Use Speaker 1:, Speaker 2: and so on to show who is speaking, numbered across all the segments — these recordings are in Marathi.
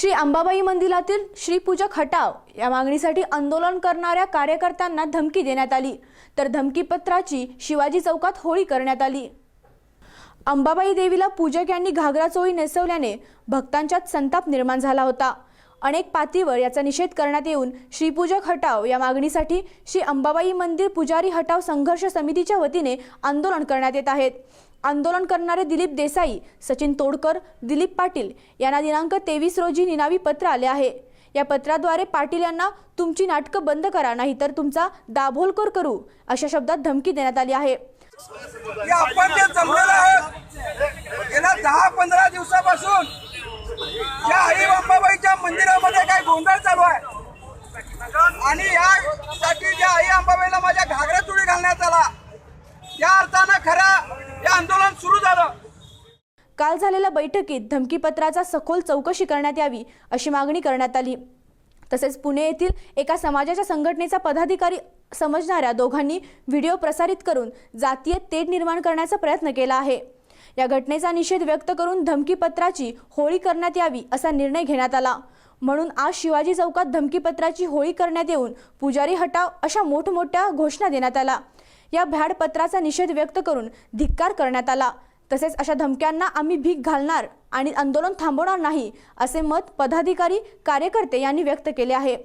Speaker 1: श्री अंबाबाई मंदिरातील श्रीपूजक हटाव या मागणीसाठी आंदोलन करणाऱ्या कार्यकर्त्यांना धमकी देण्यात आली. तर धमकीपत्राची शिवाजी चौकात होळी करण्यात आली. अंबाबाई देवीला पूजक यांनी घागरा चोळी नेसवल्याने भक्तांच्यात संताप निर्माण झाला होता. अनेक पातळीवर याचा निषेध करण्यात येऊन श्रीपूजक हटाव या मागणीसाठी श्री अंबाबाई मंदिर पुजारी हटाव संघर्ष समितीच्या वतीने आंदोलन करण्यात येत आहेत आंदोलन करणारे दिलीप देसाई सचिन तोडकर दिलीप पाटील यांना दिनांक तेवीस रोजी निनावी पत्र आले आहे. या पत्राद्वारे पाटील यांना तुमची नाटकं बंद करा नाहीतर तुमचा दाभोलकर करू अशा शब्दात धमकी देण्यात आली आहे
Speaker 2: गोंधळ चालू आहे. आणि यासाठी ज्या आई अंबाबाईला माझ्या घागरा चुडी घालण्यात आला या अर्थानं खरं हे आंदोलन सुरू झालं.
Speaker 1: काल झालेल्या बैठकीत धमकीपत्राचा सखोल चौकशी करण्यात यावी अशी मागणी करण्यात आली. तसेच पुणे येथील एका समाजाच्या संघटनेचा पदाधिकारी समजणाऱ्या दोघांनी व्हिडिओ प्रसारित करून जातीय तेढ निर्माण करण्याचा प्रयत्न केला आहे. या घटनेचा निषेध व्यक्त करून धमकीपत्राची होळी करण्यात यावी असा निर्णय घेण्यात आला. म्हणून आज शिवाजी चौकात धमकीपत्राची होळी करण्यात येऊन पुजारी हटाव अशा मोठमोठ्या घोषणा देण्यात आला या भ्याड पत्राचा निषेध व्यक्त करून धिक्कार करण्यात आला. तसेच अशा धमक्यांना आम्ही भीक घालणार आणि आंदोलन थांबवणार नाही असे मत पदाधिकारी कार्यकर्ते यांनी व्यक्त केले आहे.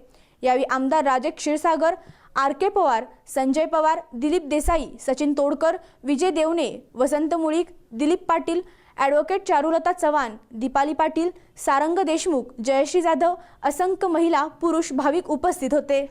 Speaker 1: यावेळी आमदार Raje Kshirsagar R K Pawar Sanjay Pawar Dilip Desai Sachin Todkar Vijay Devane Vasant Mulik Dilip Patil advocate Charulata Chavan Deepali Patil Sarang Deshmukh Jayashree Jadhav असंख्य महिला पुरुष भाविक उपस्थित होते.